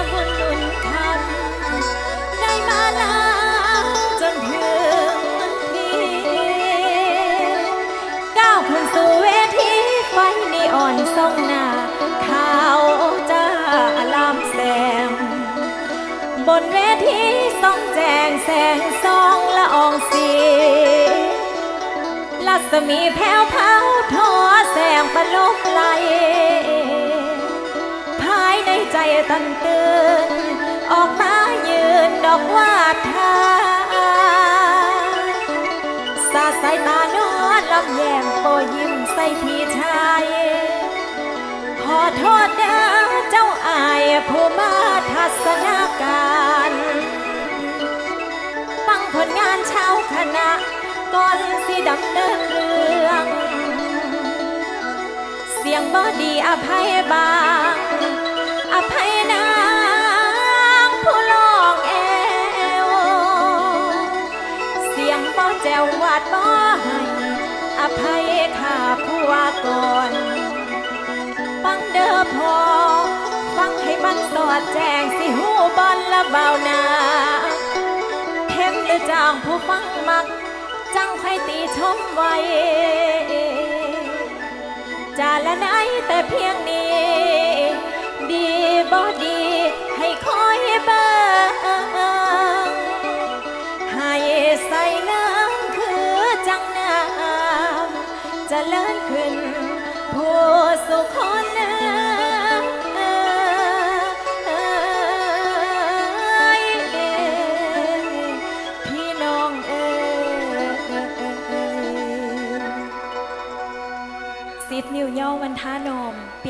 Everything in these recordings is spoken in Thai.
ะบุญหนุนคำได้มาลาจนถึงที่ก้าวขึ้นสู่เวทีไฟนีอ่อนส่องหน้าขาวจ้าอลามแสง บนเวทีส่องแจงแสงสองละอองสีลัศมีแผ้วเผาทอแสงประลบไหลภ ใจตันเตือนออกมายืนดอกว่าทาสาสายตานอนลำแยมโปยิ้มใส่พี่ชาย ขอโทษเด้อเจ้าอายผู้มาทัศนาการฟังผลงานเช้าคณะก่อนสิดำเนินเรื่อง เสียงบอดีอภัยบาง เสียงบอแจววาดบอให้อภัยข้าผู้ว่าก่อนฟังเด้อพอฟังให้มันสอดแจงสิหูบอลละเบาหนาเห็นหรือจางผู้ฟังมัก จังใครตีชมไว้จาละไหนแต่เพียงนี้ ดีบ่ดีให้คอยบ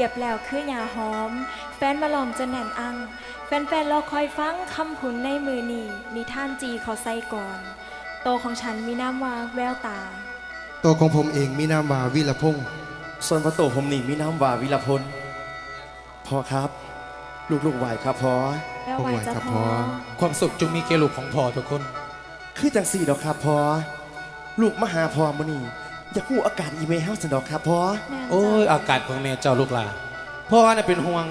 ยบแล้วคือหยาหอม แฟนมาลอมจะแน่นอัง แฟนๆรอคอยฟังคำผุนในมือนีนิท่านจีเขาใส่ก่อน โตของฉันมีน้ำว่าแววตา ตัวของผมเองมีนามว่าวิรพงษ์ส่วนพระโตผมนี่มีน้ำวาวิรพลพ่อครับ ลูกๆไหวครับพ่อแววไหวจะพอ ความสุขจงมีแก่ลูกของพ่อทุกคน คือจังสี่ดอกครับพ่อลูกมาหาพ่อมื้อนี้อยากรู้อาการอีเมลเฮาสันดอกครับพ่อแม่นโอ้ยจ้ะอากาศของแม่เจ้าลูกหลาน พ่อน่ะเป็นห่วง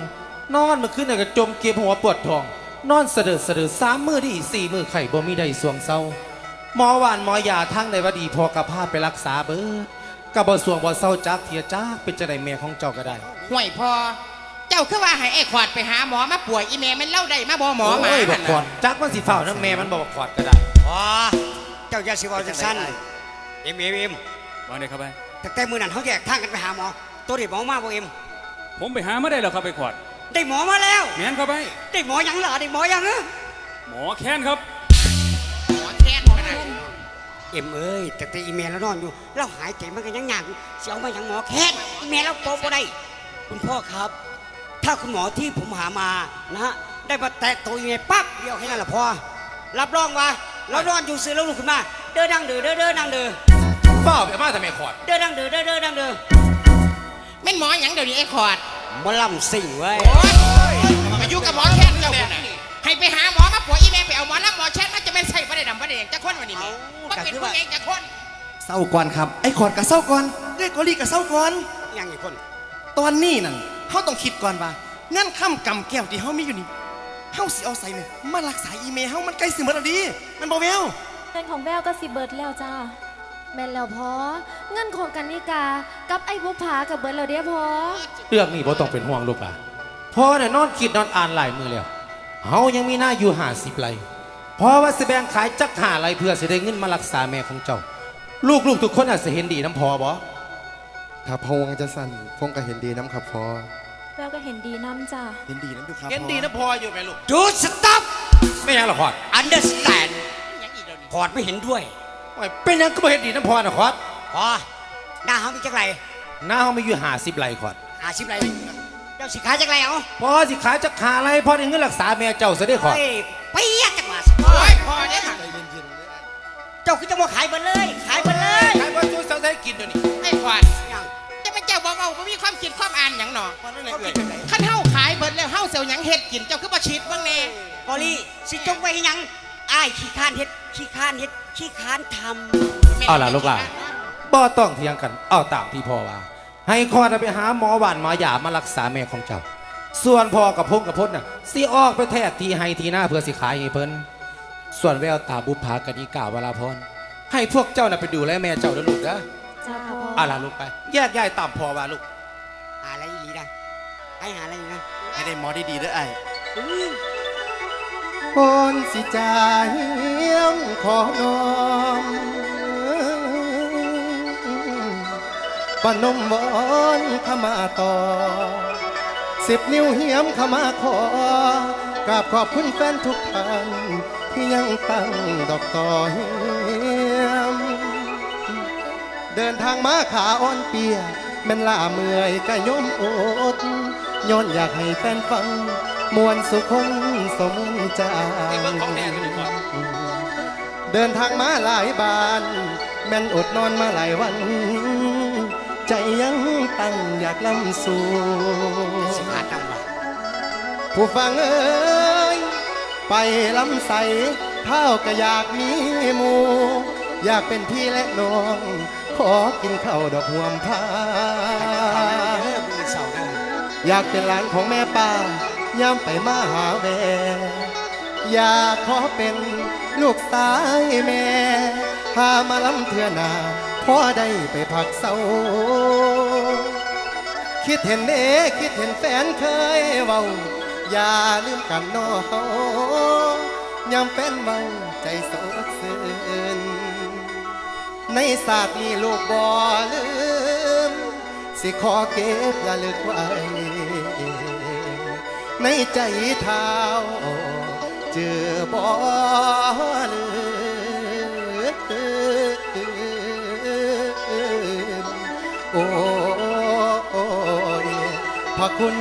นอนเมื่อคืนน่ะก็จมเก็บหัวปวดท้อง นอนเสะเดิดเสะเดิดสามมือที่สี่มือไข่บ่มีใดสวงเศร้าหมอหวานหมอยาทั้งในว่าดีพอกระพาไปรักษาเบิดกะบ่สวงบ่เศร้าจักเทียจักเป็นจะได้แม่ของเจ้าก็ได้ห่วยพอ เจ้าคือว่าให้ไอ้ขวาดไปหาหมอมาป่วยอีเมมันเล่าได้มาบอหมอหมาโอ้ยบหั่อกนขอน่ะดจักมันสิเฝ้าน้ำแม่มันบอกขอดก็ได้อ๋อเจ้าอย่าสิเว่าจังสั้นเอ็มเอ็มเอ็มว่าได้ครับไปแต่แต่มือนั้นเขาแยกทางกันไปหาหมอตัวนี้หมอมาบ่เอ็ม ผมไปหาไม่ได้หรอกครับไปขวดได้หมอมาแล้ว แม่นครับไป ได้หมอยังเหรอได้หมอยังเหรอหมอแค้นครับ หมอแค้นขนาดนั้นเอ็มเอ้ยแต่แต่อีเมลแล้วนอนอยู่เราหายใจมันก็ยังยากอยู่สิเอามายังหมอแค้นอีเมลเราโปบ่ได้คุณพ่อครับ ถ้าคุณหมอที่ผมหามานะฮะได้มาแตะตัวอีเมลปั๊บเดียวแค่นั้นแหละพ่อรับรองว่าเรานอนอยู่ซื้อแล้วลุกขึ้นมา เดินดังเดือเดินเดินดังเดือเฝ้าไปเอามาแต่แม่ขอดเดินดังเดือเดินเดินดังเดือ แม่นหมอหยังเดี๋ยวนี้ไอ้ขวาดหมอลำสิ่งเว้ยโอ้ยมาอยู่กับหมอแค้นเจ้าคนน่ะให้ไปหาหมอมาป่วยอีเมไปเอาหมอแล้วหมอแค้นมันจะไม่ใช่ประเด็นดำประเด็นจะคนวันนี้แม่มันเป็นผู้เองจะคนเศร้าก่อนครับ ไอ้ขอดกับเศร้าก่อนเอ้ยกอลี่กับเศร้าก่อน ยังอีกคนตอนนี้นั่นเฮาต้องคิดก่อนว่างั้นค่ำกำแก้วที่เฮามีอยู่นี่เฮาสิเอาใส่เนี่ยมารักษาอีเมลเฮามันใกล้สิหมดแล้วดี มันบ่แววเงินของแววก็สิเบิดแล้วจ้า แม่นแล้วพอเงินของกันนิกา กับไอ้บุผากับเบิร์ดแล้วเด้พอเรื่องนี้บ่ต้องเป็นห่วงลูกหลานพ่อเนี่ยนอนคิดนอนอ่านหลายมือแล้วเฮายังมีหน้าอยู่หาสิบไรเพราะว่าสิแบ่งขายจักหาไรเพื่อสิได้เงินมารักษาแม่ของเจ้า ลูกๆทุกคนอาจจะเห็นดีน้ำพอบ่ถ้าพอวังจะสั่นพงก็เห็นดีน้ำครับพอแววก็เห็นดีน้ำจ้าเห็นดีนะอยู่ครับเห็นดีน้ำพออยู่ไหมลูกดูสต็อปไม่ยังหรอกขอด understand หยังอีกเดี๋ยวนี้พอร์ตไม่เห็นด้วย โอ้ยเป็นหยังก็บ่เห็นดีน้ำพอนะขอดพอหน้าเขามีจักไรหน้าเฮามีอยู่หาสิบไรขอดหาชิบไรเจ้าสิขายจักไรเอาพอสิขายจักหาไรพอได้เงินรักษาแม่เจ้าซะได้ขอดเฮ้ยเปียกจังหวะโอ้ยพอเนี่ยค่ะเจ้าคือจะมาขายเบิดเลย ขายเบิดเลยขายบ่สู้เจ้าได้กินเดี๋ยวนี้ไอ้ขวาดยังจะเป็นเจ้าเบาๆบ่มีความคิดความอ่านหยังหนอเขาคิดจังไรขั้นเฮาขายเบิดแล้วเฮาเสียวหยังเฮ็ดกินเจ้าคือบ่ฉีดเบ้างแน่กอลี่สิจงไว้ให้ยัง อ้ายขี้ข้านเฮ็ดขี้ข้านเฮ็ดขี้ข้านทเอาล่ะลูกหลานบ่ต้องเถียงกัน เอาตามที่พ่อว่า ให้คอดไปหาหมอหวานหมอยามารักษาแม่ของเจ้า ส่วนพ่อกับพงกับพจน์น่ะสิออกไปแทกทีให้ทีหน้าเพื่อสิขายให้เพิ่นส่วนแววตาบุพภากนิกาวราพรให้พวกเจ้าน่ะไปดูแลแม่เจ้าเด้อลูกนะจ้าพ่ออะล่ะลูกไป แยกย้ายตามพ่อว่าลูกหาอะไรอีหลีนะให้หาอะไรอีกนะให้ได้หมอดีๆเด้อไอ้ คนสิจาเหียมขอนอมปนมวอนขมาต่อสิบนิ้วเหียมขมาขอกราบขอบคุณแฟนทุกท่านที่ยังตั้งดอกต่อเหียม เดินทางมาขาอ่อนเปียแม่นล่าเมื่อยก็ย่อมอดย้อนอยากให้แฟนฟัง มวนสุคนสมใจเดินทางมาหลายบาน แม่นอดนอนมาหลายวัน ใจยังตั้งอยากลำสู่สิหาตำว่าผู้ฟังเอ้ยไปลำใสเท่าก็อยากมีหมูอยากเป็นพี่และน้อง ขอกินข้าวดอกหวมผ้าอยากเป็นหลานของแม่ป้า ย่ำไปมาหาแวอยากขอเป็นลูกสายแม่พามาลำเทือนาพ่อได้ไปพักเศร้า คิดเห็นเด้คิดเห็นแฟนเคยเว้า อย่าลืมกันนอเฮายามแฟนเมาใจสดซื่นในศาสตร์นี้ลูกบ่ลืม สิขอเก็บระลึกไว้ ในใจเท้าเจอบ่ลืมโอ้ยพระคุณ